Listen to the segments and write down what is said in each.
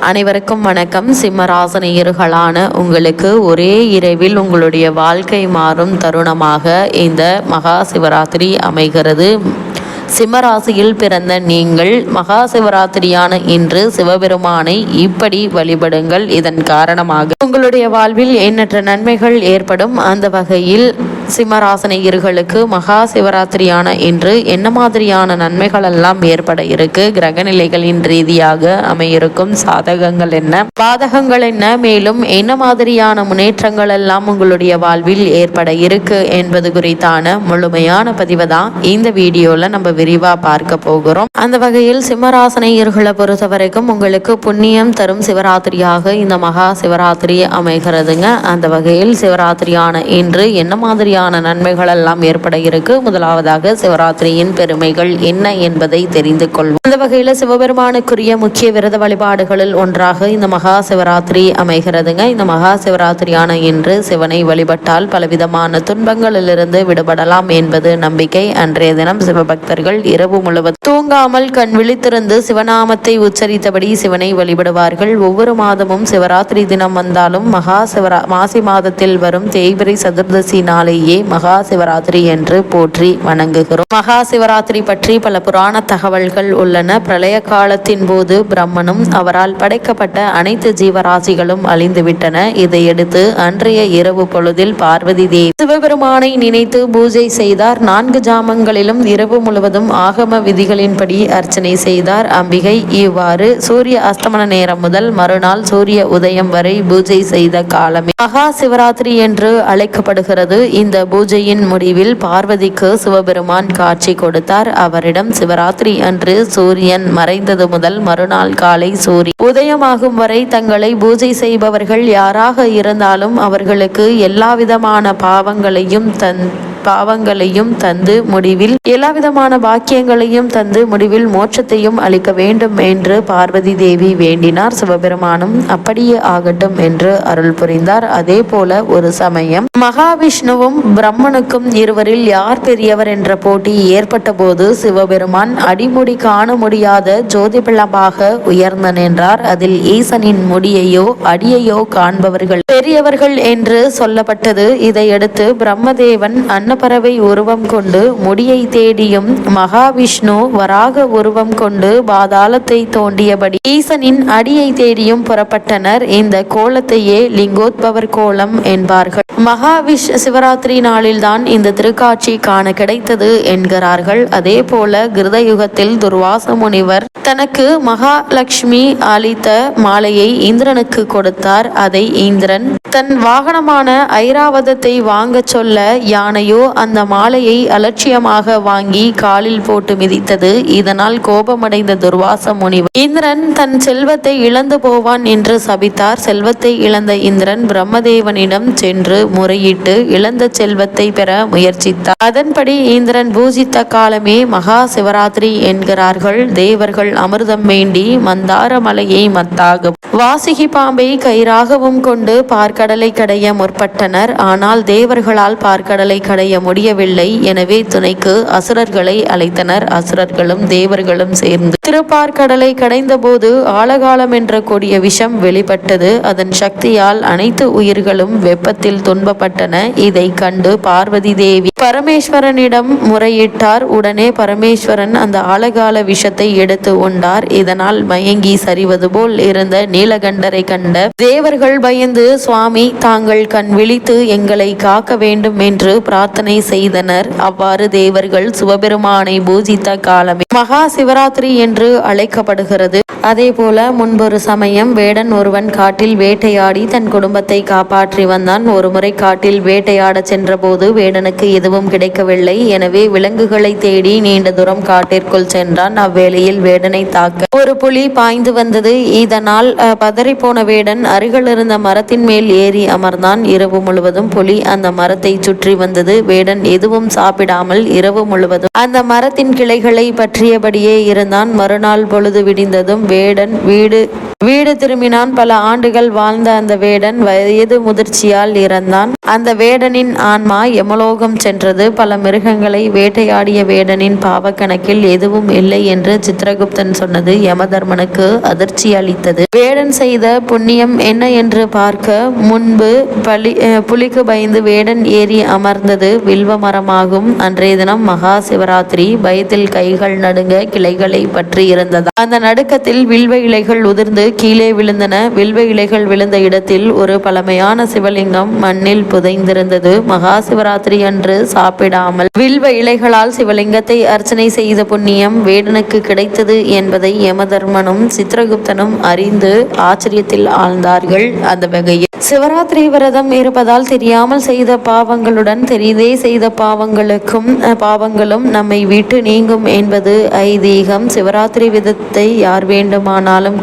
அனைவருக்கும் வணக்கம். சிம்மராசனியர்களான உங்களுக்கு ஒரே இரவில் உங்களுடைய வாழ்க்கை மாறும் தருணமாக இந்த மகா சிவராத்திரி அமைகிறது. சிம்மராசியில் பிறந்த நீங்கள் மகா சிவராத்திரியான இன்று சிவபெருமானை இப்படி வழிபடுங்கள். இதன் காரணமாக உங்களுடைய வாழ்வில் எண்ணற்ற நன்மைகள் ஏற்படும். அந்த வகையில் சிம்மராசனையர்களுக்கு மகா சிவராத்திரியான இன்று என்ன மாதிரியான நன்மைகள் எல்லாம் ஏற்பட இருக்கு? கிரகநிலைகளின் ரீதியாக அமையிருக்கும். சாதகங்கள் என்ன? பாதகங்கள் என்ன? மேலும் என்ன மாதிரியான முன்னேற்றங்கள் எல்லாம் உங்களுடைய வாழ்வில் ஏற்பட இருக்கு என்பது குறித்தான முழுமையான பதிவு தான் இந்த வீடியோவில் நம்ம விரிவா பார்க்க போகிறோம். அந்த வகையில் சிம்மராசனையர்களை பொறுத்த வரைக்கும் உங்களுக்கு புண்ணியம் தரும் சிவராத்திரியாக இந்த மகா சிவராத்திரி அமைகிறதுங்க. அந்த வகையில் சிவராத்திரியான இன்று என்ன மாதிரியான நன்மைகள் எல்லாம் ஏற்பட இருக்கு? முதலாவதாக சிவராத்திரியின் பெருமைகள் என்ன என்பதை தெரிந்து கொள்வோம். அந்த வகையில் சிவபெருமானுக்குரிய முக்கிய விரத வழிபாடுகளில் ஒன்றாக இந்த மகா சிவராத்திரி அமைகிறதுங்க. இந்த மகா சிவராத்திரியான இன்று சிவனை வழிபட்டால் பலவிதமான துன்பங்களிலிருந்து விடுபடலாம் என்பது நம்பிக்கை. அன்றைய தினம் சிவபக்தர்கள் இரவு முழுவதும் தூங்காமல் கண் விழித்திருந்து சிவநாமத்தை உச்சரித்தபடி சிவனை வழிபடுவார்கள். ஒவ்வொரு மாதமும் சிவராத்திரி தினம் வந்தாலும் மகா சிவரா மாசி மாதத்தில் வரும் தேய்பிரை சதுர்தசி நாளையே மகா சிவராத்திரி என்று போற்றி வணங்குகிறோம். மகா சிவராத்திரி பற்றி பல புராண தகவல்கள் உள்ளன. பிரளய காலத்தின் போது பிரம்மனும் அவரால் படைக்கப்பட்ட அனைத்து ஜீவராசிகளும் அழிந்துவிட்டன. இதையடுத்து அன்றைய இரவு பொழுதில் பார்வதி தேவி சிவபெருமானை நினைத்து பூஜை செய்தார். நான்கு ஜாமங்களிலும் இரவு முழுவதும் ஆகம விதிகளின்படி அர்ச்சனை செய்தார். அம்பிகை இவ்வாறு சூரிய அஸ்தமன நேரம் முதல் மறுநாள் சூரிய உதயம் வரை பூஜை செய்த காலமே. மகா சிவராத்திரி என்று அழைக்கப்படுகிறது. இந்த பூஜையின் முடிவில் பார்வதிக்கு சிவபெருமான் காட்சி கொடுத்தார். அவரிடம் சிவராத்திரி அன்று சூரியன் மறைந்தது முதல் மறுநாள் காலை சூரியன் உதயமாகும் வரை தங்களை பூஜை செய்பவர்கள் யாராக இருந்தாலும் அவர்களுக்கு எல்லாவிதமான பாவங்களையும் தன் பாவங்களையும் தந்து முடிவில் எல்லாவிதமான பாக்கியங்களையும் தந்து முடிவில் மோட்சத்தையும் அளிக்க வேண்டும் என்று பார்வதி தேவி வேண்டினார். சிவபெருமானும் அப்படியே ஆகட்டும் என்று அருள் புரிந்தார். அதே போல ஒரு சமயம் மகாவிஷ்ணுவும் பிரம்மனுக்கும் இருவரில் யார் பெரியவர் என்ற போட்டி ஏற்பட்ட போது சிவபெருமான் அடிமுடி காண முடியாத ஜோதிபிளமாக உயர்ந்த நின்றார். அதில் ஈசனின் முடியையோ அடியையோ காண்பவர்கள் பெரியவர்கள் என்று சொல்லப்பட்டது. இதையடுத்து பிரம்மதேவன் அன் அன்னப்பறவை உருவம் கொண்டு முடியை தேடியும் மகாவிஷ்ணு வராக உருவம் கொண்டு பாதாளத்தை தோண்டியபடி ஈசனின் அடியை தேடியும் புறப்பட்டனர். இந்த கோலத்தையே லிங்கோத்பவர் கோலம் என்பார்கள். மகாவிஷ் சிவராத்திரி நாளில்தான் இந்த திருக்காட்சி காண கிடைத்தது என்கிறார்கள். அதே போல கிருதயுகத்தில் துர்வாச முனிவர் தனக்கு மகாலட்சுமி அளித்த மாலையை இந்திரனுக்கு கொடுத்தார். அதை இந்திரன் தன் வாகனமான ஐராவதத்தை வாங்கச் சொல்ல யானையோ அந்த மாலையை அலட்சியமாக வாங்கி காலில் போட்டு மிதித்தது. இதனால் கோபமடைந்த துர்வாச முனிவர் இந்திரன் தன் செல்வத்தை இழந்து போவான் என்று சபித்தார். செல்வத்தை இழந்த இந்திரன் பிரம்மதேவனிடம் சென்று முறையிட்டு இழந்த செல்வத்தை பெற முயற்சித்தார். அதன்படி இந்திரன் பூஜித்த காலமே மகா சிவராத்திரி என்கிறார்கள். தேவர்கள் அமிர்தம் வேண்டி மந்தார மலையை மத்தாகும். வாசுகி பாம்பை கயிறாகவும் கொண்டு பார்க்கடலை கடைய முற்பட்டனர். ஆனால் தேவர்களால் பார்க்கடலை கடைய முடியவில்லை. எனவே துணைக்கு அசுரர்களை அழைத்தனர். அசுரர்களும் தேவர்களும் சேர்ந்து திருப்பார்க்கடலை கடைந்தபோது ஆழகாலம் என்ற கொடிய விஷம் வெளிப்பட்டது. அதன் சக்தியால் அனைத்து உயிர்களும் வெப்பத்தில் துன்பப்பட்டன. இதை கண்டு பார்வதி தேவி பரமேஸ்வரனிடம் முறையிட்டார். உடனே பரமேஸ்வரன் அந்த ஆழகால விஷத்தை எடுத்து உண்டார். இதனால் மயங்கி சரிவது போல் இருந்த நீலகண்டரை கண்ட தேவர்கள் பயந்து சுவாமி தாங்கள் கண் விழித்து எங்களை காக்க வேண்டும் என்று பிரார்த்தனை செய்தனர். அவ்வாறு தேவர்கள் சிவபெருமானை பூஜித்த காலமே மகா சிவராத்திரி என்று அழைக்கப்படுகிறது. அதே போல முன்பொரு சமயம் வேடன் ஒருவன் காட்டில் வேட்டையாடி தன் குடும்பத்தை காப்பாற்றி வந்தான். ஒருமுறை காட்டில் வேட்டையாடச் சென்றபோது வேடனுக்கு எதுவும் கிடைக்கவில்லை. எனவே விலங்குகளை தேடி நீண்ட தூரம் காட்டிற்குள் சென்றான். அவ்வேளையில் வேடனை தாக்க ஒரு புலி பாய்ந்து வந்தது. இதனால் அஹ், பதறிப்போன வேடன் அருகில் இருந்த மரத்தின் மேல் ஏறி அமர்ந்தான். இரவு முழுவதும் புலி அந்த மரத்தை சுற்றி வந்தது. வேடன் எதுவும் சாப்பிடாமல் இரவு முழுவதும் அந்த மரத்தின் கிளைகளை பற்றியபடியே இருந்தான். மறுநாள் பொழுது விடிந்ததும் வேடன் வீடு வீடு திரும்பினான். பல ஆண்டுகள் வாழ்ந்த அந்த வேடன் வயது முதிர்ச்சியால் இறந்தான். அந்த வேடனின் ஆன்மா எமலோகம் சென்றது. பல மிருகங்களை வேட்டையாடிய வேடனின் பாவக்கணக்கில் எதுவும் இல்லை என்று சித்திரகுப்தன் சொன்னது யமதர்மனுக்கு அதிர்ச்சி அளித்தது. வேடன் செய்த புண்ணியம் என்ன என்று பார்க்க முன்பு பலி புலிக்கு பயந்து வேடன் ஏறி அமர்ந்தது வில்வ மரமாகும். அன்றைய தினம் மகா சிவராத்திரி. பயத்தில் கைகள் நடுங்க கிளைகளை பற்றி இருந்ததா. அந்த நடுக்கத்தில் வில்வ இலைகள் உதிர்ந்து கீழே விழுந்தன. வில்வ இலைகள் விழுந்த இடத்தில் ஒரு பழமையான சிவலிங்கம் மண்ணில் புதைந்திருந்தது. மகா சிவராத்திரி அன்று சாப்பிடாமல் வில்வ இலைகளால் சிவலிங்கத்தை அர்ச்சனை செய்த புண்ணியம் வேடனுக்கு கிடைத்தது என்பதை யமதர்மனும் சித்திரகுப்தனும் அறிந்து ஆச்சரியத்தில் ஆழ்ந்தார்கள். அந்த வகையில் சிவராத்திரி விரதம் இருப்பதால் தெரியாமல் செய்த பாவங்களுடன் தெரிந்தே செய்த பாவங்களுக்கும் பாவங்களும் நம்மை விட்டு நீங்கும் என்பது ஐதீகம். சிவராத்திரி விதத்தை யார் வேண்டுமானாலும்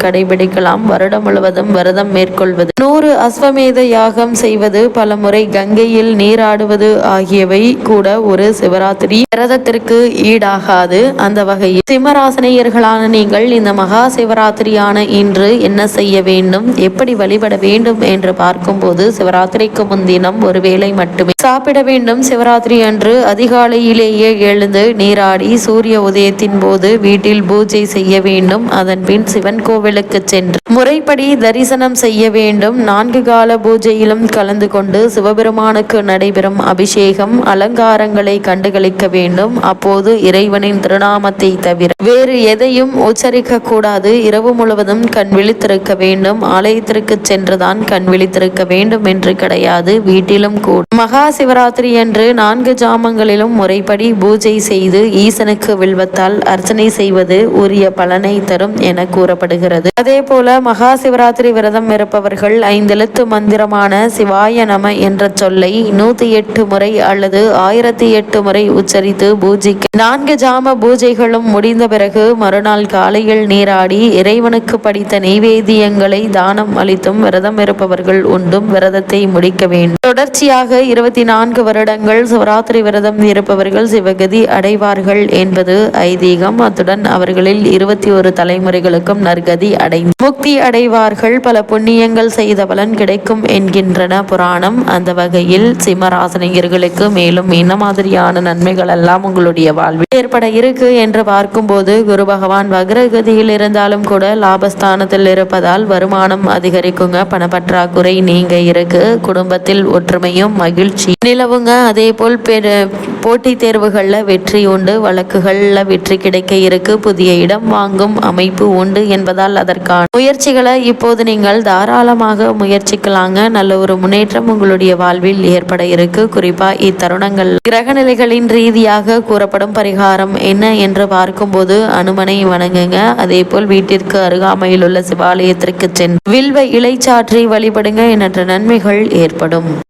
இருக்கலாம். வருடம் முழுவதும் விரதம் மேற்கொள்வது. நூறு அஸ்வமேத யாகம் செய்வது பல முறை கங்கையில் நீராடுவது ஆகியவை கூட ஒரு சிவராத்திரி விரதத்திற்கு ஈடாகாது. அந்த வகையில் சிம்மராசனியர்களான நீங்கள் இந்த மகா சிவராத்திரியான இன்று என்ன செய்ய வேண்டும் எப்படி வழிபட வேண்டும் என்று பார்க்கும்போது சிவராத்திரிக்கு முன்தினம் ஒருவேளை மட்டுமே சாப்பிட வேண்டும் சிவராத்திரி அன்று அதிகாலையிலேயே எழுந்து நீராடி சூரிய உதயத்தின் போது வீட்டில் பூஜை செய்ய வேண்டும். அதன் பின் சிவன் கோவிலுக்கு சென்று முறைப்படி தரிசனம் செய்ய வேண்டும். நான்கு கால பூஜையிலும் கலந்து கொண்டு சிவபெருமானுக்கு நடைபெறும் அபிஷேகம் அலங்காரங்களை கண்டுகளிக்க வேண்டும். அப்போது இறைவனின் திருநாமத்தை தவிர வேறு எதையும் உச்சரிக்க கூடாது இரவு முழுவதும் கண் விழித்திருக்க வேண்டும். ஆலயத்திற்கு சென்றுதான் கண் விழித்திருக்க வேண்டும் என்று கிடையாது. வீட்டிலும் கூட மகா சிவராத்திரி அன்று நான்கு ஜாமங்களிலும் முறைப்படி பூஜை செய்து ஈசனுக்கு வில்வத்தால் அர்ச்சனை செய்வது உரிய பலனை தரும் என கூறப்படுகிறது. அதே போல மகா சிவராத்திரி விரதம் இருப்பவர்கள் ஐந்தெழுத்து மந்திரமான சிவாய நம என்ற சொல்லை நூத்தி எட்டு முறை அல்லது ஆயிரத்தி எட்டு முறை உச்சரித்து பூஜிக்க நான்கு ஜாம பூஜைகளும் முடிந்த பிறகு மறுநாள் காலையில் நீராடி இறைவனுக்கு படித்த நெய்வேதியங்களை தானம் அளித்தும் விரதம் இருப்பவர்கள் உண்டும் விரதத்தை முடிக்க வேண்டும். தொடர்ச்சியாக இருபத்தி நான்கு வருடங்கள் சிவராத்திரி விரதம் இருப்பவர்கள் சிவகதி அடைவார்கள் என்பது ஐதீகம். அத்துடன் அவர்களில் இருபத்தி ஒரு தலைமுறைகளுக்கும் நற்கதி அடைந்து முக்தி அடைவார்கள். பல புண்ணியங்கள் செய்த பலன் கிடைக்கும் என்கின்றன புராணம். அந்த வகையில் சிம்மராசனியர்களுக்கு மேலும் என்ன மாதிரியான நன்மைகள் எல்லாம் உங்களுடைய வாழ்வில் ஏற்பட இருக்கு என்று பார்க்கும்போது குரு பகவான் வக்ரகதியில் இருந்தாலும் கூட லாபஸ்தானத்தில் இருப்பதால் வருமானம் அதிகரிக்குங்க பணப்பற்றாக்குறை நீங்க இருக்கு குடும்பத்தில் ஒற்றுமையும் மகிழ்ச்சி நிலவுங்க. அதே போல் பெரு போட்டித் தேர்வுகளில் வெற்றி உண்டு வழக்குகளில் வெற்றி கிடைக்க இருக்கு புதிய இடம் வாங்கும் அமைப்பு உண்டு என்பதால் அதற்கான முயற்சிகளை இப்போது நீங்கள் தாராளமாக முயற்சிக்கலாங்க. நல்ல ஒரு முன்னேற்றம் உங்களுடைய வாழ்வில் ஏற்பட இருக்கு. குறிப்பா இத்தருணங்கள் கிரகநிலைகளின் ரீதியாக கூறப்படும் பரிகாரம் என்ன என்று பார்க்கும்போது அனுமனை வணங்குங்க. அதே போல் வீட்டிற்கு அருகாமையில் உள்ள சிவாலயத்திற்கு சென்று வில்வ இலைச்சாற்றி வழிபடுங்க. எண்ணற்ற நன்மைகள் ஏற்படும்.